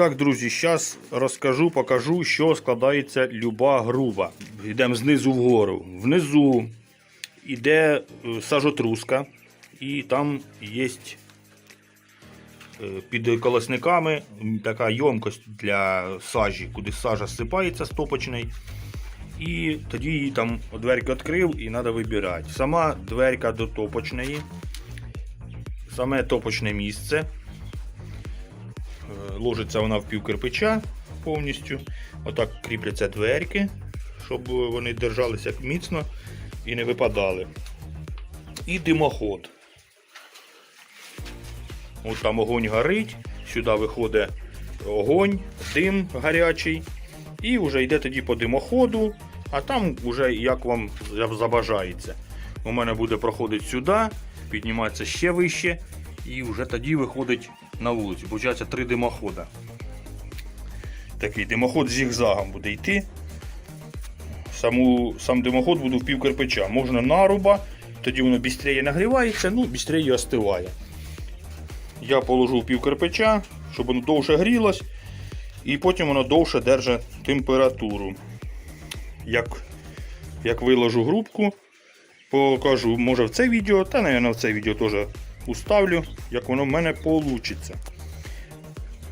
Так, друзі, зараз розкажу, покажу, що складається люба груба. Йдемо знизу вгору. Внизу йде е, сажотруска, і там є під колесниками м, така ємкость для сажі, куди сажа сипається стопочний. І тоді її там дверку відкрив і треба вибирати. Сама дверка до топочної, саме топочне місце. Ложиться вона в пів кирпича повністю. Отак кріпляться дверки, щоб вони держалися міцно і не випадали. І димоход. От там огонь горить, сюди виходить огонь, дим гарячий. І вже йде тоді по димоходу, а там вже як вам забажається. У мене буде проходити сюди, підніматися ще вище, і вже тоді виходить на вулицю. Получається три димохода. Такий димоход з зігзагом буде йти. Саму, сам димоход буде в пів кирпича. Можна наруба, тоді воно швидше нагрівається, ну швидше остиває. Я положу в пів кирпича, щоб воно довше грілось, і потім воно довше держить температуру. Як, як виложу грубку, покажу, може в це відео, та, мабуть, в це відео теж уставлю, як воно в мене вийде.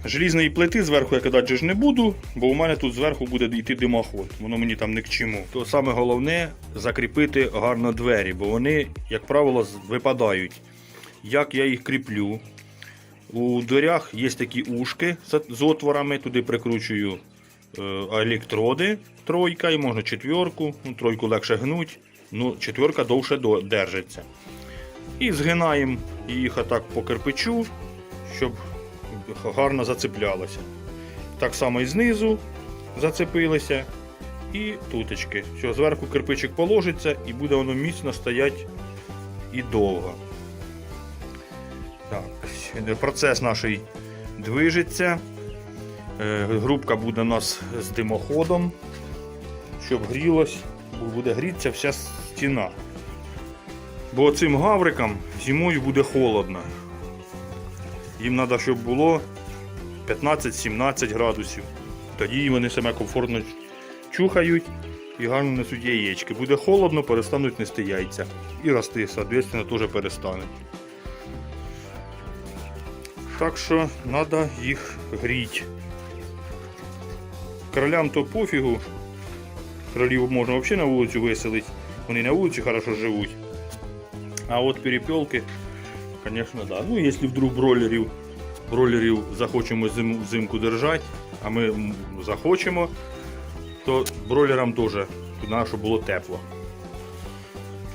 Желізної плити зверху я кидати ж не буду, бо у мене тут зверху буде йти димоход. Воно мені там не к чому. То саме головне закріпити гарно двері, бо вони, як правило, випадають. Як я їх кріплю? У дверях є такі ушки з отворами, туди прикручую е, електроди, тройка, і можна четверку, ну, тройку легше гнуть, ну, четверка довше держиться. І згинаємо їх отак по кирпичу, щоб гарно зацеплялося. Так само і знизу зацепилися, і туточки. Що зверху кирпичик положиться і буде воно міцно стоять і довго. Так, процес наш движеться. Е, Грубка буде у нас з димоходом, щоб грілось, буде грітися вся стіна. Бо цим гаврикам зимою буде холодно. Їм треба, щоб було 15-17 градусів. Тоді вони себе комфортно чухають і гарно несуть яєчки. Буде холодно, перестануть нести яйця. І рости, соответственно, теж перестануть. Так що треба їх гріти. Кролям то пофігу. Кролів можна взагалі на вулицю виселити. Вони на вулиці хорошо живуть. А от перепелки, звісно, да. Ну, якщо вдруг бройлерів, бройлерів захочемо зиму, взимку держати, а ми захочемо, то бройлерам теж треба, щоб було тепло.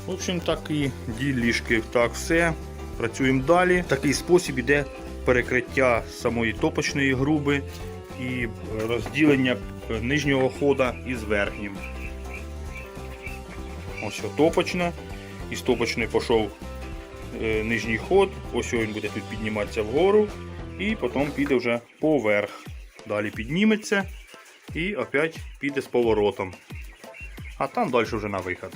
В общем, такі ділішки, так все. Працюємо далі. Такий спосіб іде перекриття самої топочної груби і розділення нижнього хода із верхнім. Ось топочна. Із топочної пішов е, нижній ход. Ось він буде тут підніматися вгору. І потім піде вже поверх. Далі підніметься і опять піде з поворотом. А там далі вже на виход.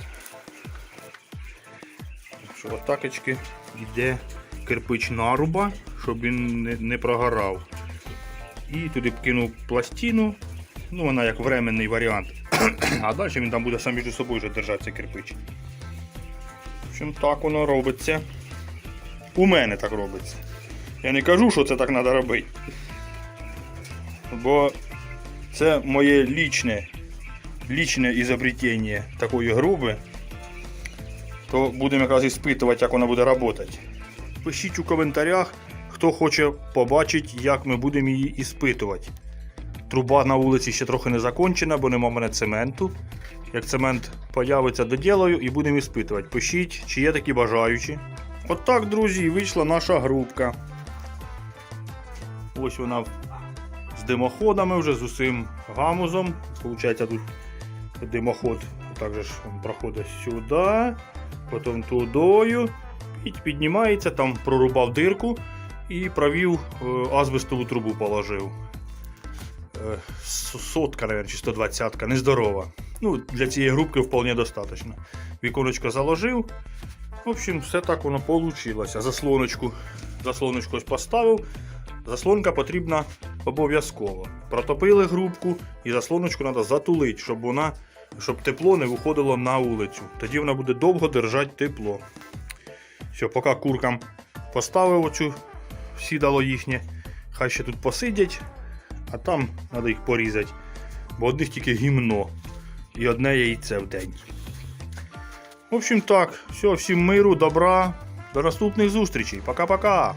Що отакочки йде кирпич наруба, щоб він не, не прогорав. І туди кинув пластину. Ну, вона як временний варіант. А далі він там буде сам між собою вже держатися кирпич. Общем, так воно робиться. У мене так робиться. Я не кажу, що це так треба робити. Бо це моє лічне, лічне ізобретення такої груби. То будемо якраз іспитувати, як вона буде працювати. Пишіть у коментарях, хто хоче побачити, як ми будемо її іспитувати. Труба на вулиці ще трохи не закончена, бо нема в мене цементу. Як цемент появиться, доділаю і будемо іспитувати. Пишіть, чи є такі бажаючі. От друзі, вийшла наша грубка. Ось вона з димоходами вже з усім гамузом. Получається тут димоход також проходить сюди, потім тудою. І піднімається, там прорубав дирку і провів е, азбестову трубу положив. Е, Сотка, наверное, чи 120 нездорова. Ну, для цієї грубки вполне достатньо. Віконечко заложив. В общем, все так воно вийшло. Заслоночку, заслоночку ось поставив. заслонка потрібна обов'язково. Протопили грубку і заслоночку треба затулити, щоб вона, щоб тепло не виходило на вулицю. Тоді вона буде довго держати тепло. Все, поки куркам поставив оцю сідало їхнє, хай ще тут посидять, а там треба їх порізати. Бо одних тільки гімно і одне яйце в день. В общем так, все, всім миру, добра. До наступних зустрічей. Пока-пока.